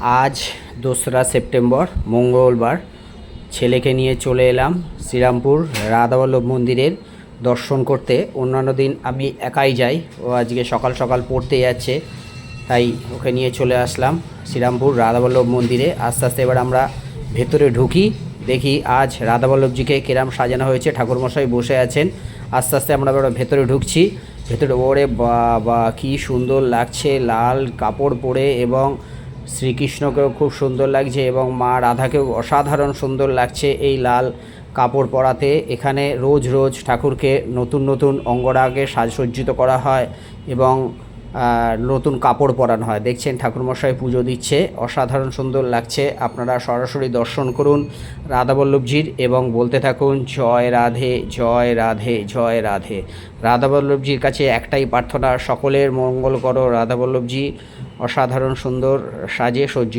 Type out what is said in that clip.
আজ দোসরা সেপ্টেম্বর, মঙ্গলবার, ছেলেকে নিয়ে চলে এলাম শ্রীরামপুর রাধাবল্লভ মন্দিরের দর্শন করতে। অন্যান্য দিন আমি একাই যাই, ও আজকে সকাল সকাল পড়তে যাচ্ছে, তাই ওকে নিয়ে চলে আসলাম শ্রীরামপুর রাধাবল্লভ মন্দিরে। আস্তে আস্তে এবার আমরা ভেতরে ঢুকি, দেখি আজ রাধাবল্লভজিকে কিরাম সাজানো হয়েছে, ঠাকুরমশাই বসে আছেন। আস্তে আস্তে আমরা এবার ভেতরে ঢুকছি, ভেতরে ওরে বা কি সুন্দর লাগছে, লাল কাপড় পরে এবং শ্রীকৃষ্ণকেও খুব সুন্দর লাগছে এবং মা রাধাকেও অসাধারণ সুন্দর লাগছে এই লাল কাপড় পরাতে। এখানে রোজ রোজ ঠাকুরকে নতুন নতুন অঙ্গরাগে সাজসজ্জিত করা হয় এবং নতুন কাপড় পরানো হয়। দেখছেন ঠাকুরমশাই পুজো দিচ্ছে। অসাধারণ সুন্দর লাগছে। আপনারা সরাসরি দর্শন করুন রাধাবল্লভজির এবং বলতে থাকুন, জয় রাধে জয় রাধে জয় রাধে। রাধাবল্লভজির কাছে একটাই প্রার্থনা, সকলের মঙ্গল করো রাধাবল্লভজি। অসাধারণ সুন্দর সাজে সজ্জিত।